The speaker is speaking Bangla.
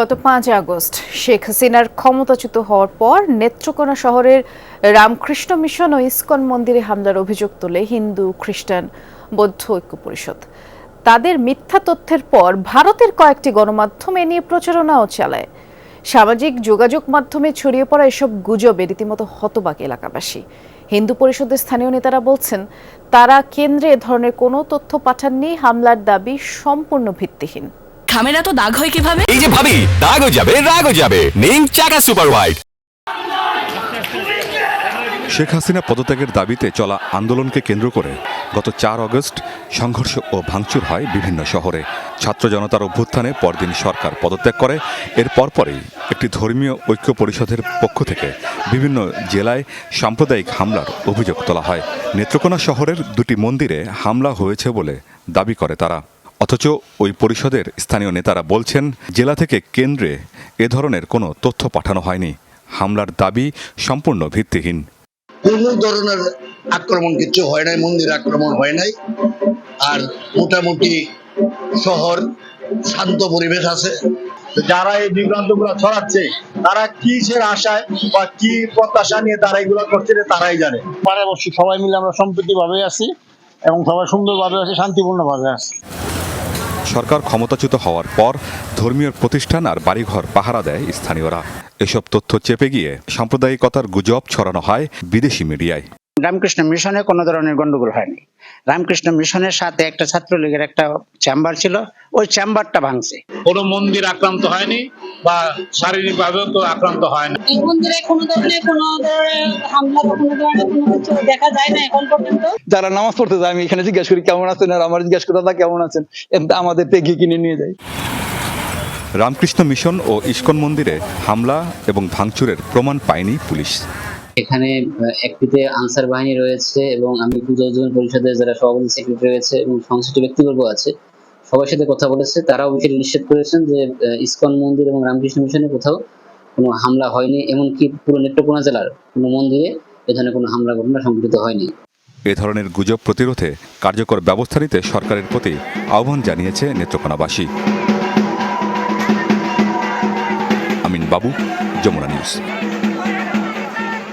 গত পাঁচ আগস্ট শেখ হাসিনার ক্ষমতাচ্যুত হওয়ার পর নেত্রকোনা শহরের রামকৃষ্ণ মিশন ও ইসকন মন্দিরে হামলার অভিযোগ তোলে হিন্দু, খ্রিস্টান, বৌদ্ধ ঐক্য পরিষদ। তাদের মিথ্যা তথ্যের পর ভারতের কয়েকটি গণমাধ্যম এ নিয়ে প্রচারণাও চালায়। সামাজিক যোগাযোগ মাধ্যমে ছড়িয়ে পড়া এসব গুজবে রীতিমতো হতবাক এলাকাবাসী। হিন্দু পরিষদের স্থানীয় নেতারা বলছেন, তারা কেন্দ্রে এ ধরনের কোনো তথ্য পাঠাননি, হামলার দাবি সম্পূর্ণ ভিত্তিহীন। খামেরা তো দাগ হয় কীভাবে? এই যে ভাবি দাগও যাবে রাগও যাবে। নিন চাকা সুপার হোয়াইট শেখ হাসিনা পদত্যাগের দাবিতে চলা আন্দোলনকে কেন্দ্র করে গত চার অগস্ট সংঘর্ষ ও ভাঙচুর হয় বিভিন্ন শহরে। ছাত্র জনতার অভ্যুত্থানে পরদিন সরকার পদত্যাগ করে। এর পরপরই একটি ধর্মীয় ঐক্য পরিষদের পক্ষ থেকে বিভিন্ন জেলায় সাম্প্রদায়িক হামলার অভিযোগ তোলা হয়। নেত্রকোনা শহরের দুটি মন্দিরে হামলা হয়েছে বলে দাবি করে তারা। অথচ ওই পরিষদের স্থানীয় নেতারা বলছেন জেলা থেকে কেন্দ্রে এ ধরনের কোনো তথ্য পাঠানো হয়নি। হামলার দাবি সম্পূর্ণ ভিত্তিহীন। কোনো ধরনের আক্রমণ কিছু হয় নাই মন্দির আক্রমণ হয় নাই। আর মোটামুটি শহর শান্ত পরিবেশ আছে। যারা এই বিভ্রান্তগুলো ছড়াচ্ছে তারা কিসের আশায় বা কি প্রত্যাশা নিয়ে তারা এগুলো করছে তারাই জানে। পারে অবশ্যই সবাই মিলে আমরা সম্প্রীতি ভাবে আছি এবং সবাই সুন্দরভাবে আছি শান্তিপূর্ণভাবে আছি। সরকার ক্ষমতাচ্যুত হওয়ার পর ধর্মীয় প্রতিষ্ঠান আর বাড়িঘর পাহারা দেয় স্থানীয়রা। এসব তথ্য চেপে গিয়ে সাম্প্রদায়িকতার গুজব ছড়ানো হয় বিদেশি মিডিয়ায়। রামকৃষ্ণ মিশনে কোনো ধরনের গন্ডগোল হয়নি। রামকৃষ্ণ মিশনের সাথে একটা ছাত্রলীগের একটা চেম্বার ছিল ওই চেম্বারটা ভাঙছে। কোনো মন্দির আক্রান্ত হয়নি বা শারীরিক ভাবেও তো আক্রান্ত হয় না এই মন্দিরে কোনো ধরনের কোনো ধরনের হামলা কোনো ধরনের কোনো কিছু দেখা যায় না এখন পর্যন্ত? যারা নামাজ পড়তে যায় আমি এখানে জিজ্ঞাসা করি কেমন আছেন? আর আমার জিজ্ঞাসা করি দাদা কেমন আছেন? এমনি আমাদের পেগি কিনে নিয়ে যায়। রামকৃষ্ণ মিশন ও ইস্কন মন্দিরে হামলা এবং ভাঙচুরের প্রমাণ পায়নি পুলিশ। এখানে একটিতে আনসার বাহিনী রয়েছে এবং আমি উজ্জীবন পরিষদের যারা সভাপতি সেক্রেটারি রয়েছে এবং সংশ্লিষ্ট ব্যক্তিবর্গ আছে, সবার সাথে কথা বলেছে। তারাও বিষয়টি নিশ্চিত করেছেন যে ইসকন মন্দির এবং রামকৃষ্ণ মিশনে কোথাও কোনো হামলা হয়নি, এমনকি পুরো নেত্রকোনা জেলার কোনো মন্দিরে এ ধরনের কোনো হামলা ঘটনা সংঘটিত হয়নি। এ ধরনের গুজব প্রতিরোধে কার্যকর ব্যবস্থা নিতে সরকারের প্রতি আহ্বান জানিয়েছে নেত্রকোনাবাসী। আমিন বাবু, যমুনা নিউজ।